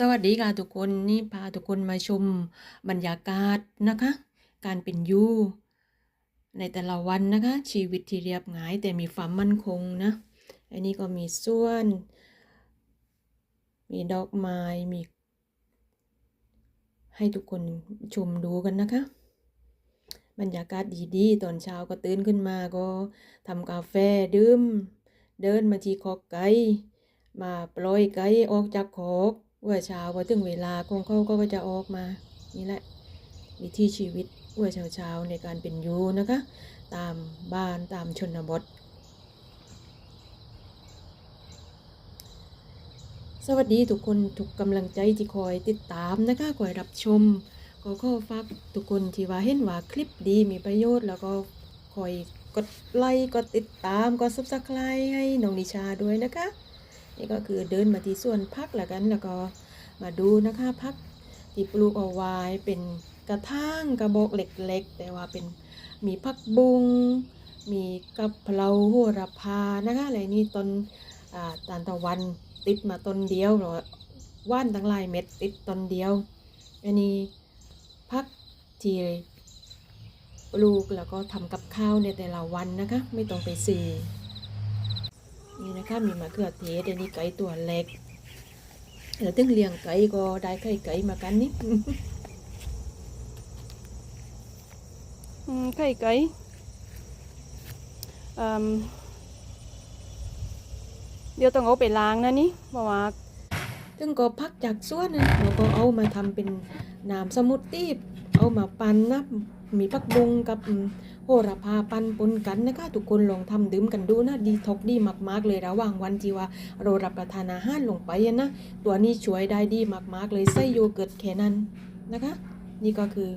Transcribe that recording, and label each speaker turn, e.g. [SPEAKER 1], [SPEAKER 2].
[SPEAKER 1] สวัสดีค่ะทุกคนนี่พาทุกคนมาชมบรรยากาศนะคะ การเป็นอยู่ในแต่ละวันนะคะ ชีวิตที่เรียบง่ายแต่มีความมั่นคงนะ อันนี้ก็มีส่วน มีดอกไม้มี ให้ทุกคนชมดูกันนะคะ บรรยากาศดีๆ ตอนเช้าก็ตื่นขึ้นมาก็ทำกาแฟดื่ม เดินมาที่คอกไก่มาปล่อยไก่ออกจากคอก เมื่อเช้าพอถึงเวลาของเขาก็จะออกมา นี่แหละวิถีชีวิตเมื่อเช้าๆในการเป็นอยู่นะคะ ตามบ้านตามชนบท สวัสดีทุกคนทุกกำลังใจที่คอยติดตามนะคะคอยรับชมก็ขอฝากทุกคนที่ว่าเห็นว่าคลิปดีมีประโยชน์แล้วก็คอยกดไลค์กดติดตามกดซับสไครต์ให้น้องนิชาด้วยนะคะ นี่ก็คือเดินมาที่ส่วนพักแล้วกันแล้วก็มาดูนะคะพักที่ปลูกเอาไว้เป็นกระถางกระบอกเล็กๆ แต่ว่าเป็นมีพักบุงมีกะเพราโหระพานะคะอะไรนี่ต้นตาลตะวันติดมาต้นเดียวหรอว่านตั้งลายเม็ดติดต้นเดียว อันนี้พักที่ปลูกแล้วก็ทำกับข้าวในแต่ละวันนะคะ ไม่ต้องไปซื้อ นี่นะคะมีมะเขือเทศอันนี้ไก่ตัวเล็กเดี๋ยวตึงเลี้ยงไก่ก็ได้ไข่ไก่มากันนี่
[SPEAKER 2] อืมไข่ไก่อืมเดี๋ยวต้องเอาไปล้างนะนี่เพราะว่า
[SPEAKER 1] ตึงก็พักจากสวนนะเราก็เอามาทำเป็นน้ำสมุทตี้ เอามาปั่นนะมีพักบุงกับโหระพาปั่นปนกันนะคะทุกคนลองทำดื่มกันดูนะดีทอกดีมากๆเลยระหว่างวันจีว่าเรารับประทานอาหารลงไปนะตัวนี้ช่วยได้ดีมากๆเลยไส้โยเกิร์ตแค่นั้นนะคะ นี่ก็คือ